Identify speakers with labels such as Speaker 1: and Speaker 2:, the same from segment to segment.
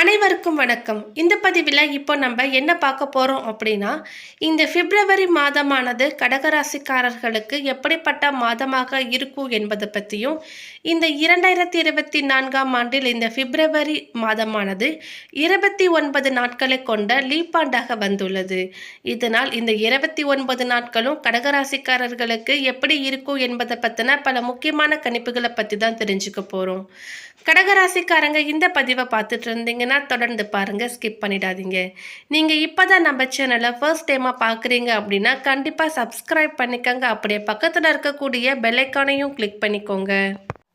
Speaker 1: அனைவருக்கும் வணக்கம். இந்த பதிவில் இப்போ நம்ம என்ன பார்க்க போகிறோம் அப்படின்னா இந்த பிப்ரவரி மாதமானது கடகராசிக்காரர்களுக்கு எப்படிப்பட்ட மாதமாக இருக்கும் என்பதை பற்றியும் இந்த இரண்டாயிரத்தி இருபத்தி நான்காம் ஆண்டில் இந்த பிப்ரவரி மாதமானது இருபத்தி ஒன்பது நாட்களை கொண்ட லீப்பாண்டாக வந்துள்ளது. இதனால் இந்த இருபத்தி ஒன்பது நாட்களும் கடகராசிக்காரர்களுக்கு எப்படி இருக்கும் என்பதை பற்றின பல முக்கியமான கணிப்புகளை பற்றி தான் தெரிஞ்சுக்க போகிறோம் கடகராசிக்காரங்க இந்த பதிவை பார்த்துட்டு இருந்தீங்கன்னா தொடர்ந்து பாருங்க ஸ்கிப் பண்ணிடாதீங்க. நீங்கள் இப்போ தான் நம்ம சேனலை ஃபர்ஸ்ட் டைமாக பார்க்குறீங்க அப்படின்னா கண்டிப்பாக சப்ஸ்கிரைப் பண்ணிக்கோங்க. அப்படியே பக்கத்தில் இருக்கக்கூடிய பெல்லைக்கானையும் கிளிக் பண்ணிக்கோங்க.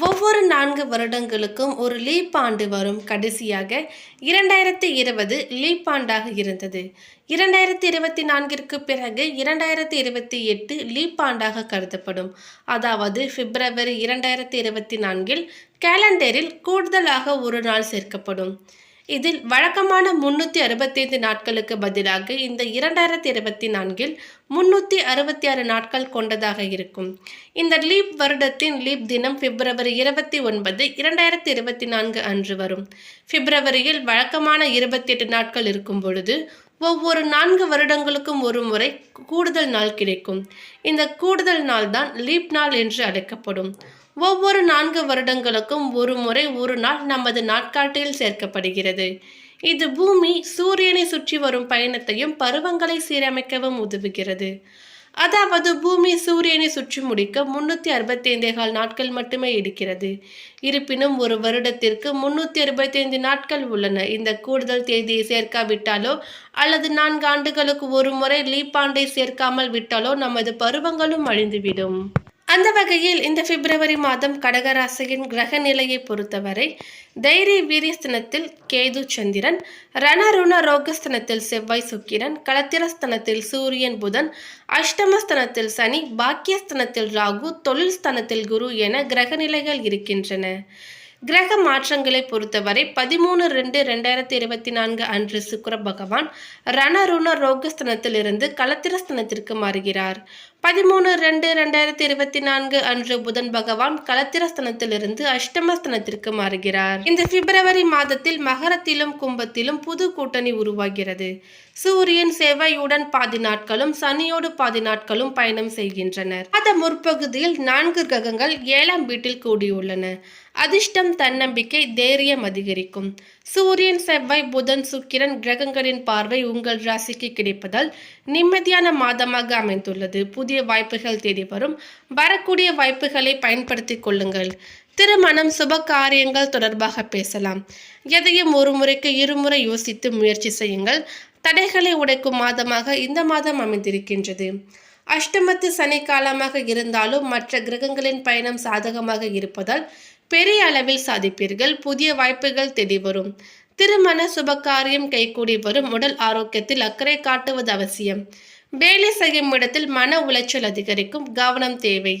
Speaker 1: ஒவ்வொரு நான்கு வருடங்களுக்கும் ஒரு லீப் ஆண்டு வரும். கடைசியாக இரண்டாயிரத்தி இருபது லீப் ஆண்டாக இருந்தது. இரண்டாயிரத்தி இருபத்தி நான்கிற்கு பிறகு இரண்டாயிரத்தி இருபத்தி எட்டு லீப் ஆண்டாக கருதப்படும். அதாவது பிப்ரவரி இரண்டாயிரத்தி இருபத்தி நான்கில் கேலண்டரில் கூடுதலாக ஒரு நாள் சேர்க்கப்படும். இதில் வழக்கமான முன்னூற்றி அறுபத்தைந்து நாட்களுக்கு பதிலாக இந்த இரண்டாயிரத்தி இருபத்தி நான்கில் முன்னூற்றி அறுபத்தி ஆறு நாட்கள் கொண்டதாக இருக்கும். இந்த லீப் வருடத்தின் லீப் தினம் பிப்ரவரி இருபத்தி ஒன்பது இரண்டாயிரத்தி இருபத்தி நான்கு அன்று வரும். பிப்ரவரியில் வழக்கமான இருபத்தி எட்டு நாட்கள் இருக்கும் பொழுது ஒவ்வொரு நான்கு வருடங்களுக்கும் ஒரு முறை கூடுதல் நாள் கிடைக்கும். இந்த கூடுதல் நாள் தான் லீப் நாள் என்று அழைக்கப்படும். ஒவ்வொரு நான்கு வருடங்களுக்கும் ஒரு முறை ஒரு நாள் நமது நாட்காட்டியில் சேர்க்கப்படுகிறது. இது பூமி சூரியனை சுற்றி வரும் பயணத்தையும் பருவங்களை சீரமைக்கவும் உதவுகிறது. அதாவது பூமி சூரியனை சுற்றி முடிக்க முன்னூற்றி அறுபத்தைந்தே கால் நாட்கள் மட்டுமே எடுக்கிறது. இருப்பினும் ஒரு வருடத்திற்கு முன்னூற்றி அறுபத்தைந்து நாட்கள் உள்ளன. இந்த கூடுதல் தேதியை சேர்க்காவிட்டாலோ அல்லது நான்கு ஆண்டுகளுக்கு ஒரு முறை லீப்பாண்டை சேர்க்காமல் விட்டாலோ நமது பருவங்களும் அழிந்துவிடும். அந்த வகையில் இந்த பிப்ரவரி மாதம் கடகராசியின் கிரக நிலையை பொறுத்தவரை தைரிய வீரியஸ்தனத்தில் கேது சந்திரன் ரணருண ரோகஸ்தனத்தில் செவ்வாய் சுக்கிரன் களத்திரஸ்தனத்தில் சூரியன் புதன் அஷ்டமஸ்தனத்தில் சனி பாக்கியஸ்தனத்தில் ராகு தொழில் ஸ்தனத்தில் குரு என கிரக நிலைகள் இருக்கின்றன. கிரக மாற்றங்களை பொறுத்தவரை பதிமூணு ரெண்டு ரெண்டாயிரத்தி இருபத்தி நான்கு அன்று சுக்கர பகவான் ரணருண ரோகஸ்தனத்திலிருந்து களத்திரஸ்தனத்திற்கு மாறுகிறார். பதிமூணு ரெண்டு ரெண்டாயிரத்தி இருபத்தி நான்கு அன்று புதன் பகவான் கலத்திரஸ்தனத்திலிருந்து அஷ்டமஸ்தனத்திற்கு மாறுகிறார். இந்த பிப்ரவரி மாதத்தில் மகரத்திலும் கும்பத்திலும் புது கூட்டணி உருவாகிறது. சூரியன் செவ்வாயுடன் பாதி நாட்களும் சனியோடு பாதி நாட்களும் பயணம் செய்கின்றனர். அந்த முற்பகுதியில் நான்கு கிரகங்கள் ஏழாம் வீட்டில் கூடியுள்ளன. அதிர்ஷ்டம் தன்னம்பிக்கை தைரியம் அதிகரிக்கும். சூரியன் செவ்வாய் புதன் சுக்கிரன் கிரகங்களின் பார்வை உங்கள் ராசிக்கு கிடைப்பதால் நிம்மதியான மாதமாக அமைந்துள்ளது. புதிய வாய்ப்புகள் தேடி வரும். வரக்கூடிய வாய்ப்புகளை பயன்படுத்திக் கொள்ளுங்கள். திருமணம் சுப காரியங்கள் தொடர்பாக பேசலாம். எதையும் ஒரு முறைக்கு இருமுறை யோசித்து முயற்சி செய்யுங்கள். தடைகளை உடைக்கும் மாதமாக இந்த மாதம் அமைந்திருக்கின்றது. அஷ்டமத்து சனி காலமாக இருந்தாலும் மற்ற கிரகங்களின் பயணம் சாதகமாக இருப்பதால் பெரிய அளவில் சாதிப்பீர்கள் புதிய வாய்ப்புகள் தேடி வரும். திருமண சுபகாரியம் கைகூடி வரும். உடல் ஆரோக்கியத்தில் அக்கறை காட்டுவது அவசியம். வேலை செய்யும் இடத்தில் மன உளைச்சல் அதிகரிக்கும். கவனம் தேவை.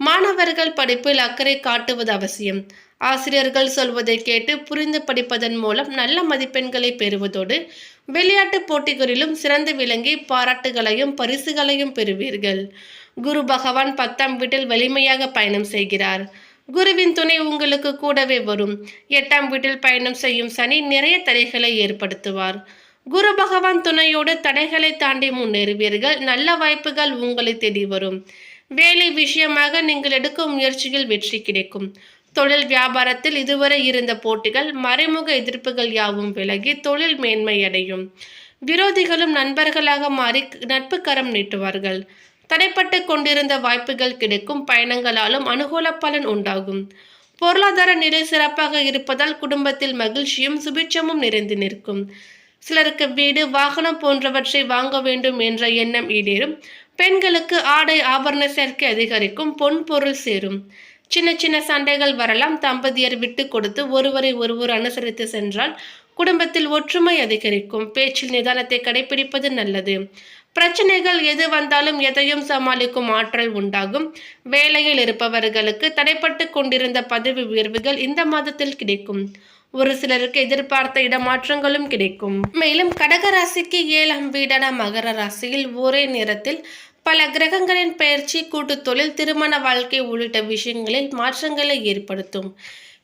Speaker 1: மாணவர்கள் படிப்பில் அக்கறை காட்டுவது அவசியம். ஆசிரியர்கள் சொல்வதை கேட்டு புரிந்து படிப்பதன் மூலம் நல்ல மதிப்பெண்களை பெறுவதோடு விளையாட்டுப் போட்டிகளிலும் சிறந்து விளங்கி பாராட்டுகளையும் பரிசுகளையும் பெறுவீர்கள். குரு பகவான் பத்தாம் வீட்டில் வலிமையாக பயணம் செய்கிறார். குருவின் துணை உங்களுக்கு கூடவே வரும். எட்டாம் வீட்டில் பயணம் செய்யும் சனி நிறைய தடைகளை ஏற்படுத்துவார். குரு பகவான் துணையோடு தடைகளை தாண்டி முன்னேறுவீர்கள். நல்ல வாய்ப்புகள் உங்களை தேடி வரும். வேலை விஷயமாக நீங்கள் எடுக்கும் முயற்சியில் வெற்றி கிடைக்கும். தொழில் வியாபாரத்தில் இதுவரை இருந்த போட்டிகள் மறைமுக எதிர்ப்புகள் யாவும் விலகி தொழில் மேன்மை அடையும் விரோதிகளும் நண்பர்களாக மாறி நட்பு கரம் நீட்டுவார்கள். தடைப்பட்டு கொண்டிருந்த வாய்ப்புகள் கிடைக்கும் பயணங்களாலும் அனுகூல பலன் உண்டாகும். பொருளாதார நிலை சிறப்பாக இருப்பதால் குடும்பத்தில் மகிழ்ச்சியும் சுபிட்சமும் நிறைந்து நிற்கும். சிலருக்கு வீடு வாகனம் போன்றவற்றை வாங்க வேண்டும் என்ற எண்ணம் ஈடேறும். பெண்களுக்கு ஆடை ஆபரண சேர்க்கை அதிகரிக்கும் பொன் பொருள் சேரும். சின்ன சின்ன சண்டைகள் வரலாம் தம்பதியர் விட்டு கொடுத்து ஒருவரை ஒருவர் அனுசரித்து சென்றால் குடும்பத்தில் ஒற்றுமை அதிகரிக்கும். பேச்சில் நிதானத்தை கடைபிடிப்பது நல்லது. பிரச்சனைகள் எது வந்தாலும் எதையும் சமாளிக்கும் ஆற்றல் உண்டாகும். வேலையில் இருப்பவர்களுக்கு தடைப்பட்டு கொண்டிருந்த பதவி உயர்வுகள் இந்த மாதத்தில் கிடைக்கும். ஒரு சிலருக்கு எதிர்பார்த்த இடமாற்றங்களும் கிடைக்கும். மேலும் கடகராசிக்கு ஏழாம் வீடான மகர ராசியில் ஒரே நேரத்தில் பல கிரகங்களின் பெயர்ச்சி கூட்டு தொழில் திருமண வாழ்க்கை உள்ளிட்ட விஷயங்களில் மாற்றங்களை ஏற்படுத்தும்.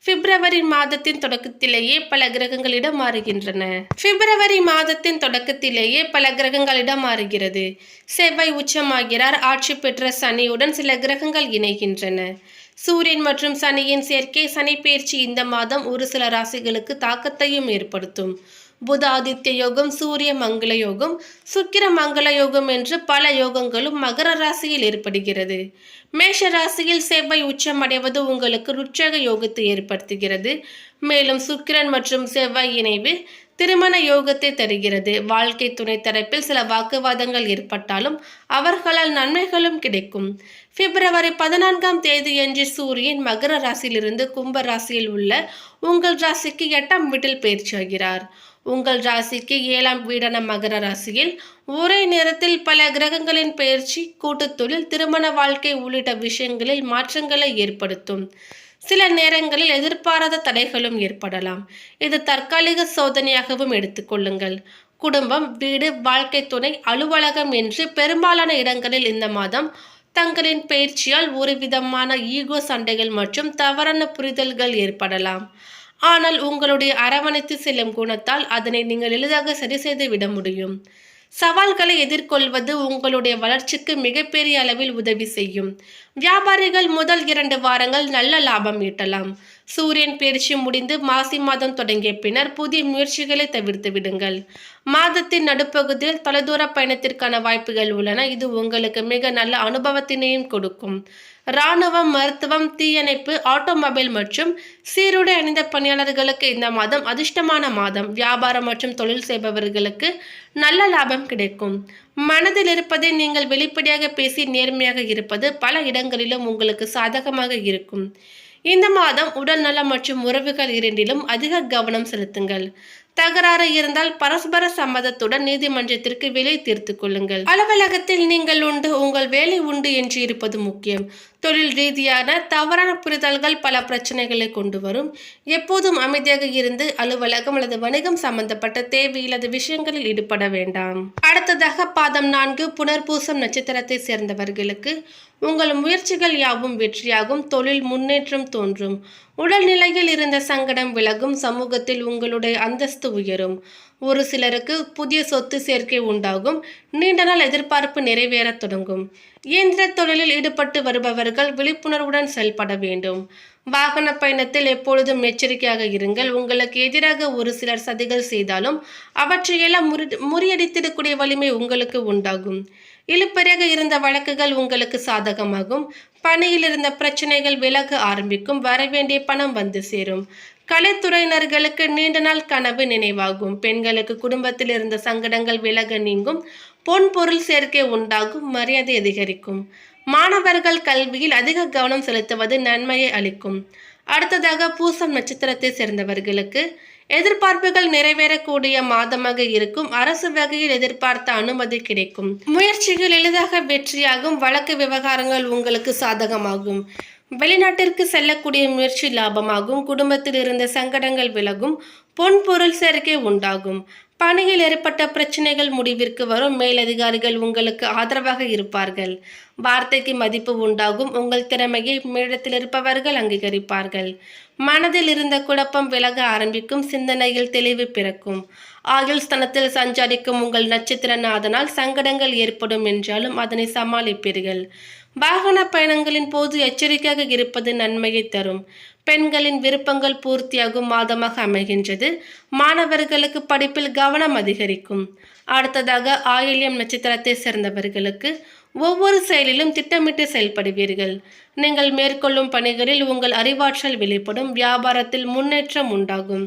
Speaker 1: பிப்ரவரி மாதத்தின் தொடக்கத்திலேயே பல கிரகங்களிடம் மாறுகின்றன. பிப்ரவரி மாதத்தின் தொடக்கத்திலேயே பல கிரகங்களிடம் மாறுகிறது. செவ்வாய் உச்சமாகிறார். ஆட்சி பெற்ற சனியுடன் சில கிரகங்கள் இணைகின்றன. சூரியன் மற்றும் சனியின் சேர்க்கை சனி பயிற்சி இந்த மாதம் ஒரு சில ராசிகளுக்கு தாக்கத்தையும் ஏற்படுத்தும். புதாதித்ய யோகம் சூரிய மங்கள யோகம் சுக்கிர மங்கள யோகம் என்று பல யோகங்களும் மகர ராசியில் ஏற்படுகிறது. மேஷ ராசியில் செவ்வாய் உச்சமடைவது உங்களுக்கு உற்சாக யோகத்தை ஏற்படுத்துகிறது. மேலும் சுக்கிரன் மற்றும் செவ்வாய் இணைவு திருமண யோகத்தை தருகிறது. வாழ்க்கை துணை தரப்பில் சில வாக்குவாதங்கள் ஏற்பட்டாலும் அவர்களால் நன்மைகளும் கிடைக்கும். பிப்ரவரி பதினான்காம் தேதியன்று சூரியன் மகர ராசியிலிருந்து கும்ப ராசியில் உள்ள உங்கள் ராசிக்கு எட்டாம் வீட்டில் பயிற்சியாகிறார் உங்கள் ராசிக்கு ஏழாம் வீடான மகர ராசியில் ஒரே நேரத்தில் பல கிரகங்களின் பெயர்ச்சி கூட்டுத் தொழில் திருமண வாழ்க்கை உள்ளிட்ட விஷயங்களில் மாற்றங்களை ஏற்படுத்தும். சில நேரங்களில் எதிர்பாராத தடைகளும் ஏற்படலாம். இது தற்காலிக சோதனையாகவும் எடுத்துக்கொள்ளுங்கள் குடும்பம் வீடு வாழ்க்கை துணை அலுவலகம் என்று பெரும்பாலான இடங்களில் இந்த மாதம் தங்களின் பயிற்சியால் ஒரு விதமான ஈகோ சண்டைகள் மற்றும் தவறான புரிதல்கள் ஏற்படலாம். ஆனால் உங்களுடைய அரவணைத்து செல்லும் குணத்தால் அதனை நீங்கள் எளிதாக சரி செய்து விட முடியும். சவால்களை எதிர்கொள்வது உங்களுடைய வளர்ச்சிக்கு மிகப்பெரிய அளவில் உதவி செய்யும். வியாபாரிகள் முதல் இரண்டு வாரங்கள் நல்ல லாபம் ஈட்டலாம். சூரியன் பயிற்சி முடிந்து மாசி மாதம் தொடங்கிய பின்னர் புதிய முயற்சிகளை தவிர்த்து விடுங்கள். மாதத்தின் நடுப்பகுதியில் தொலைதூர பயணத்திற்கான வாய்ப்புகள் உள்ளன. இது உங்களுக்கு மிக நல்ல அனுபவத்தினையும் கொடுக்கும். இராணுவம் மருத்துவம் தீயணைப்பு ஆட்டோமொபைல் மற்றும் சீருடை அணிந்த பணியாளர்களுக்கு இந்த மாதம் அதிர்ஷ்டமான மாதம். வியாபாரம் மற்றும் தொழில் செய்பவர்களுக்கு நல்ல லாபம் கிடைக்கும். மனதில் இருப்பதை நீங்கள் வெளிப்படையாக பேசி நேர்மையாக இருப்பது பல இடங்களிலும் உங்களுக்கு சாதகமாக இருக்கும். இந்த மாதம் உடல் நலம் மற்றும் உறவுகள் இரண்டிலும் அதிக கவனம் செலுத்துங்கள். தகராறு இருந்தால் பரஸ்பர சம்மதத்துடன் நீதிமன்றத்திற்கு விலை தீர்த்து கொள்ளுங்கள். அலுவலகத்தில் நீங்கள் உண்டு உங்கள் வேலை உண்டு என்று இருப்பது முக்கியம். தொழில் ரீதியான தவறான புரிதல்கள் பல பிரச்சனைகளை கொண்டு வரும். எப்போதும் அமைதியாக இருந்து அலுவலகம் அல்லது வணிகம் சம்பந்தப்பட்ட தேவையில்லாத விஷயங்களில் ஈடுபட வேண்டாம். அடுத்ததாக பாதம் நான்கு புனர்பூசம் நட்சத்திரத்தை சேர்ந்தவர்களுக்கு உங்கள் முயற்சிகள் யாவும் வெற்றியாகும் தொழில் முன்னேற்றம் தோன்றும். உடல்நிலையில் இருந்த சங்கடம் விலகும் சமூகத்தில் உங்களுடைய அந்தஸ்து உயரும். ஒரு சிலருக்கு புதிய சொத்து சேர்க்கை உண்டாகும் நீண்ட நாள் எதிர்பார்ப்பு நிறைவேறத் தொடங்கும். இயந்திர தொழிலில் ஈடுபட்டு வருபவர்கள் விழிப்புணர்வுடன் செயல்பட வேண்டும். வாகன பயணத்தில் எப்பொழுதும் எச்சரிக்கையாக இருங்கள். உங்களுக்கு எதிராக ஒரு சிலர் சதிகள் செய்தாலும் அவற்றையெல்லாம் முறி முறியடித்திடக்கூடிய வலிமை உங்களுக்கு உண்டாகும். இழுப்பிறகு இருந்த வழக்குகள் உங்களுக்கு சாதகமாகும். பணியில் இருந்த பிரச்சனைகள் விலக ஆரம்பிக்கும். வரவேண்டிய பணம் வந்து சேரும். கலைத்துறையினர்களுக்கு நீண்ட நாள் கனவு நினைவாகும். பெண்களுக்கு குடும்பத்தில் இருந்த சங்கடங்கள் விலக நீங்கும். பொன் பொருள் சேர்க்கை உண்டாகும். மரியாதை அதிகரிக்கும். மாணவர்கள் கல்வியில் அதிக கவனம் செலுத்துவது நன்மையை அளிக்கும். அடுத்ததாக பூசம் நட்சத்திரத்தை சேர்ந்தவர்களுக்கு எதிர்பார்ப்புகள் நிறைவேறக்கூடிய மாதமாக இருக்கும். அரசு வகையில் எதிர்பார்த்த அனுமதி கிடைக்கும். முயற்சிகள் எளிதாக வெற்றியாகும். வழக்கு விவகாரங்கள் உங்களுக்கு சாதகமாகும். வெளிநாட்டிற்கு செல்லக்கூடிய முயற்சி லாபமாகும். குடும்பத்தில் இருந்த சங்கடங்கள் விலகும். பொன் பொருள் சேர்க்கை உண்டாகும். பணியில் ஏற்பட்ட பிரச்சனைகள் முடிவிற்கு வரும் மேலதிகாரிகள் உங்களுக்கு ஆதரவாக இருப்பார்கள். வார்த்தைக்கு மதிப்பு உண்டாகும். உங்கள் திறமையை மேடத்தில் இருப்பவர்கள் அங்கீகரிப்பார்கள். மனதில் இருந்த குழப்பம் விலக ஆரம்பிக்கும் சிந்தனையில் தெளிவு பிறக்கும். ஆயுள் ஸ்தனத்தில் சஞ்சரிக்கும் உங்கள் நட்சத்திரநாதனால் சங்கடங்கள் ஏற்படும் என்றாலும் அதனை சமாளிப்பீர்கள். வாகன பயணங்களின் போது எச்சரிக்கையாக இருப்பது நன்மையை தரும். பெண்களின் விருப்பங்கள் பூர்த்தியாகும் மாதமாக அமைகின்றது. மாணவர்களுக்கு படிப்பில் கவனம் அதிகரிக்கும். அடுத்ததாக ஆயில்யம் நட்சத்திரத்தை சேர்ந்தவர்களுக்கு ஒவ்வொரு செயலிலும் திட்டமிட்டு செயல்படுவீர்கள். நீங்கள் மேற்கொள்ளும் பணிகளில் உங்கள் அறிவாற்றல் வெளிப்படும் வியாபாரத்தில் முன்னேற்றம் உண்டாகும்.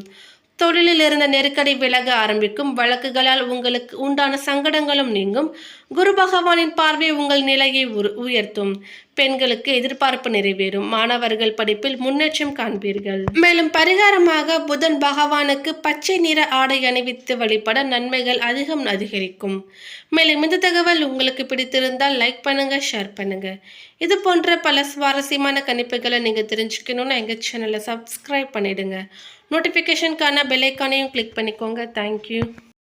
Speaker 1: தொழிலில் இருந்த நெருக்கடி விலக ஆரம்பிக்கும் வழக்குகளால் உங்களுக்கு உண்டான சங்கடங்களும் நீங்கும். குரு பகவானின் பார்வை உங்கள் நிலையை உயர்த்தும். பெண்களுக்கு எதிர்பார்ப்பு நிறைவேறும். மாணவர்கள் படிப்பில் முன்னேற்றம் காண்பீர்கள். மேலும் பரிகாரமாக புதன் பகவானுக்கு பச்சை நிற ஆடை அணிவித்து வழிபட நன்மைகள் அதிகம் அதிகரிக்கும். மேலும் இந்த தகவல் உங்களுக்கு பிடித்திருந்தால் லைக் பண்ணுங்க ஷேர் பண்ணுங்க. இது போன்ற பல சுவாரஸ்யமான கணிப்புகளை நீங்க தெரிஞ்சுக்கணும்னு எங்க சேனலை சப்ஸ்கிரைப் பண்ணிடுங்க. நோட்டிஃபிகேஷனுக்கான பெல் ஐக்கானையும் கிளிக் பண்ணிக்கோங்க தேங்க்யூ